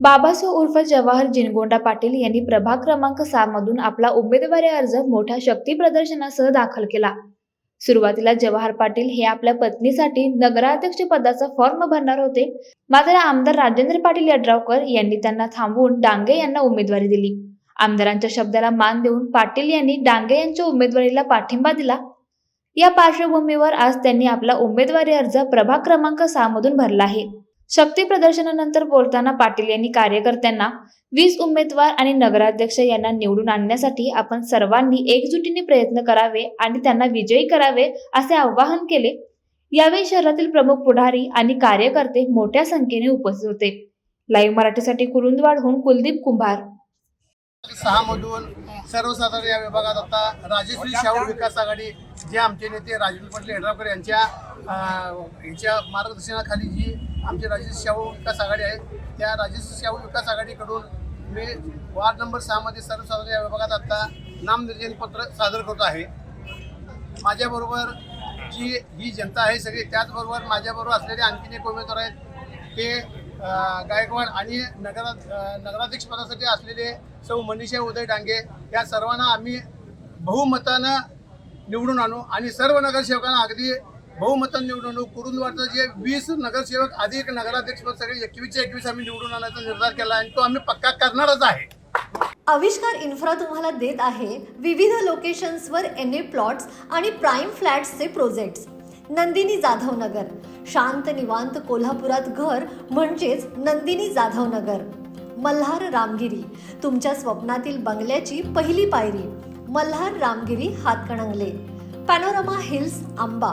बाबासो उर्फ जवाहर जिनगोंडा पाटील यांनी प्रभाग क्रमांक सहा मधून आपला उमेदवारी अर्ज मोठ्या शक्ती प्रदर्शनासह दाखल केला. सुरुवातीला जवाहर पाटील हे आपल्या पत्नीसाठी नगराध्यक्ष पदाचा फॉर्म भरणार होते. मात्र आमदार राजेंद्र पाटील यड्रावकर यांनी त्यांना थांबवून डांगे यांना उमेदवारी दिली. आमदारांच्या शब्दाला मान देऊन पाटील यांनी डांगे यांच्या उमेदवारीला पाठिंबा दिला. या पार्श्वभूमीवर आज त्यांनी आपला उमेदवारी अर्ज प्रभाग क्रमांक सहा मधून भरला आहे. शक्ती प्रदर्शनानंतर बोलताना पाटील यांनी कार्यकर्त्यांना वीस उमेदवार आणि नगराध्यक्ष यांना निवडून आणण्यासाठी आपण सर्वांनी एकजुटीने प्रयत्न करावे आणि त्यांना विजयी करावे असे आवाहन केले. यावेळी शहरातील प्रमुख पुढारी आणि कार्यकर्ते मोठ्या संख्येने उपस्थित होते. लाईव्ह मराठीसाठी कुरुंदवाडहून कुलदीप कुंभार. सहा मधून सर्वसाधारण या विभागात आता राजश्री शाहू विकास आघाडी जे आमचे नेते राजेंद्र पाटील यांच्या अं, यांच्या मार्गदर्शनाखाली जी आमचे राजेश शाहू विकास आघाडी आहे त्या राजेश शाहू विकास आघाडीकडून मी वार्ड नंबर सहामध्ये सर्वसाधारण या विभागात आता नामनिर्देशन पत्र सादर करत आहे. माझ्याबरोबर जी ही जनता आहे सगळी त्याचबरोबर माझ्याबरोबर असलेले आणखीन एक उमेदवार आहेत. ते गायकवाड आणि नगरा नगराध्यक्ष पदासाठी असलेले सौ मनीषा उदय डांगे या सर्वांना आम्ही बहुमतानं निवडून आणू आणि सर्व नगरसेवकांना अगदी बहुमत निवडणूक आणू कुरुंदवाडचं जे वीस नगरसेवक अधिक नगराध्यक्षपद सगळे एकवीसच्या एकवीस आम्ही निवडून आणायचा निर्धार केला आणि तो आम्ही पक्का करणारच आहे. आविष्कार इन्फ्रा तुम्हाला देत आहे विविध लोकेशन्सवर एन ए प्लॉट्स आणि प्राईम फ्लॅट्सचे प्रोजेक्ट्स. नंदिनी जाधव नगर. शांत निवांत कोल्हापुरात घर म्हणजेच नंदिनी जाधव नगर. मल्हार रामगिरी. तुमच्या स्वप्नातील बंगल्याची पहिली पायरी. Malhar Ramgiri Hatkanangale. Panorama hills Amba.